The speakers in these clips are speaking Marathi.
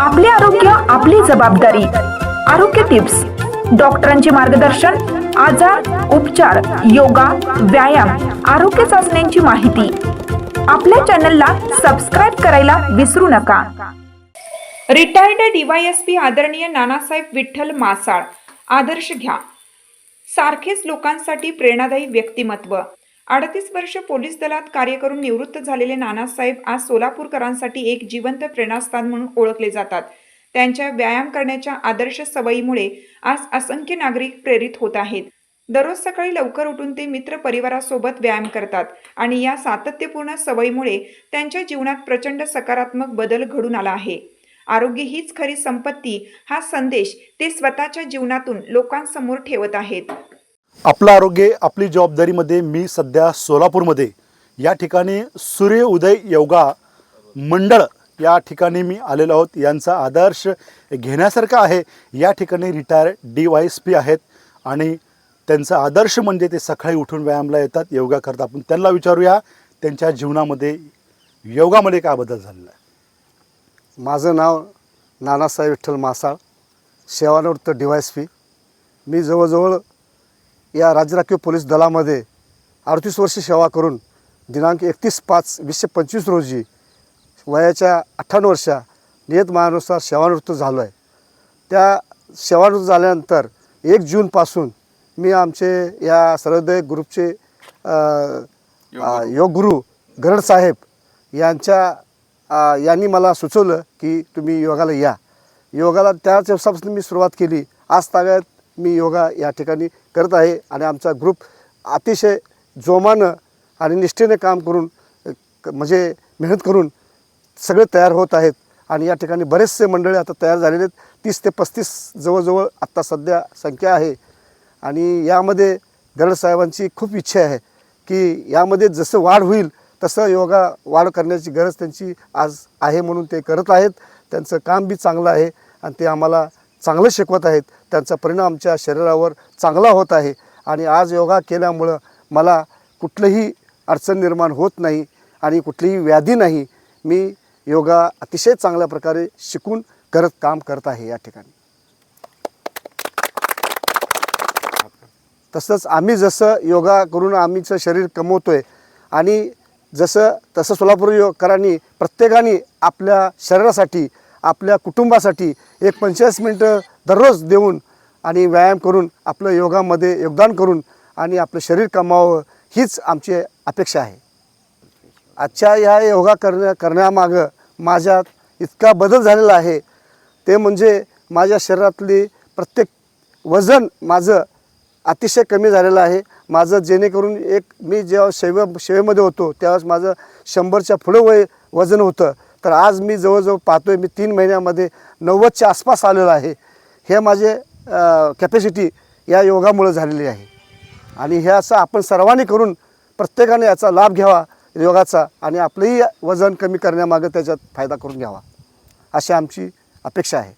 आपले आरोग्य आपली जबाबदारी. आरोग्य टिप्स. डॉक्टरांचे मार्गदर्शन आजार उपचार योगा व्यायाम आरोग्य चाचण्यांची माहिती. आपल्या चॅनलला सबस्क्राईब करायला विसरू नका. रिटायर्ड डीवायएसपी आदरणीय नानासाहेब विठ्ठल मासाळ. आदर्श घ्या. सारखेच लोकांसाठी प्रेरणादायी व्यक्तिमत्व. अडतीस वर्ष पोलीस दलात कार्य करून निवृत्त झालेले नानासाहेब आज सोलापूरकरांसाठी एक जिवंत प्रेरणास्थान म्हणून ओळखले जातात. त्यांच्या व्यायाम करण्याच्या आदर्श सवयीमुळे आज असंख्य नागरिक प्रेरित होत आहेत. दररोज सकाळी लवकर उठून ते मित्र परिवारासोबत व्यायाम करतात आणि या सातत्यपूर्ण सवयीमुळे त्यांच्या जीवनात प्रचंड सकारात्मक बदल घडून आला आहे. आरोग्य हीच खरी संपत्ती हा संदेश ते स्वतःच्या जीवनातून लोकांसमोर ठेवत आहेत. आपलं आरोग्य आपली जबाबदारीमध्ये मी सध्या सोलापूरमध्ये. या ठिकाणी सूर्य उदय योगा मंडळ या ठिकाणी मी आलेलो आहोत. यांचा आदर्श घेण्यासारखा आहे. या ठिकाणी retire D Y S P आहेत आणि त्यांचा आदर्श म्हणजे ते सकाळी उठून व्यायामला येतात योगा करतात. आपण त्यांना विचारूया त्यांच्या जीवनामध्ये योगामध्ये काय बदल झालेला आहे? माझं नाव नानासाहेब विठ्ठल मासाळ सेवानिवृत्त डी वाय एस पी मी जवळजवळ या राज्य राखीव पोलीस दलामध्ये अडतीस वर्ष सेवा करून दिनांक एकतीस पाच वीसशे पंचवीस रोजी वयाच्या अठ्ठावन्न वर्षा नियतमानुसार सेवानिवृत्त झालो आहे. त्या सेवानिवृत्त झाल्यानंतर एक जूनपासून मी आमचे या सर्वोदय ग्रुपचे अ, अ, योग गुरु गरड साहेब यांच्या यांनी मला सुचवलं की तुम्ही योगाला या. योगाला त्याच दिवसापासून मी सुरुवात केली. आज तागायत मी योगा या ठिकाणी करत आहे आणि आमचा ग्रुप अतिशय जोमानं आणि निष्ठेने काम करून क- म्हणजे मेहनत करून सगळे तयार होत आहेत. आणि या ठिकाणी बरेचसे मंडळी आता तयार झालेले आहेत. तीस ते पस्तीस जवळजवळ आत्ता सध्या संख्या आहे. आणि यामध्ये गरड साहेबांची खूप इच्छा आहे की यामध्ये जसं वाढ होईल तसं योगा वाढ करण्याची गरज त्यांची आज आहे म्हणून ते करत आहेत. त्यांचं काम बी चांगलं आहे आणि ते आम्हाला चांगलं शिकवत आहेत. त्यांचा परिणाम आमच्या शरीरावर चांगला होत आहे. आणि आज योगा केल्यामुळं मला कुठलंही अडचण निर्माण होत नाही आणि कुठलीही व्याधी नाही. मी योगा अतिशय चांगल्या प्रकारे शिकून करत काम करत आहे या ठिकाणी. तसंच आम्ही जसं योगा करून आम्हीचं शरीर कमवतो आहे आणि जसं तसं सोलापूर योगकरांनी प्रत्येकाने आपल्या शरीरासाठी आपल्या कुटुंबासाठी एक पंचेचाळीस मिनटं दररोज देऊन आणि व्यायाम करून आपलं योगामध्ये योगदान करून आणि आपलं शरीर कमावं हीच आमची अपेक्षा आहे. आजच्या ह्या योगा करण्या करण्यामागं माझ्यात इतका बदल झालेला आहे. ते म्हणजे माझ्या शरीरातली प्रत्येक वजन माझं अतिशय कमी झालेलं आहे. माझं जेणेकरून एक मी जेव्हा शेवे सेवेमध्ये होतो त्यावेळेस माझं शंभरच्या पुढं वय वजन होतं. तर आज मी जवळजवळ पाहतो आहे मी तीन महिन्यामध्ये नव्वदच्या आसपास आलेलं आहे. हे माझे कॅपॅसिटी या योगामुळे झालेली आहे. आणि हे असं आपण सर्वांनी करून प्रत्येकाने याचा लाभ घ्यावा योगाचा आणि आपलंही वजन कमी करण्यामागं त्याच्यात फायदा करून घ्यावा. अशी आमची अपेक्षा आहे.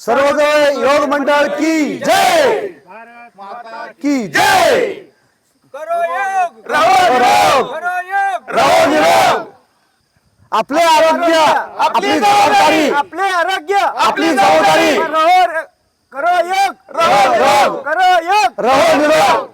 सर्वोदय योग मंडळ की जय! की जय करो योग रहो योग करो योग रहो निरोग आपले आरोग्य आपली जबाबदारी आपले आरोग्य आपली जबाबदारी. रहो करो योग रहो योग करो योग रहो निरोग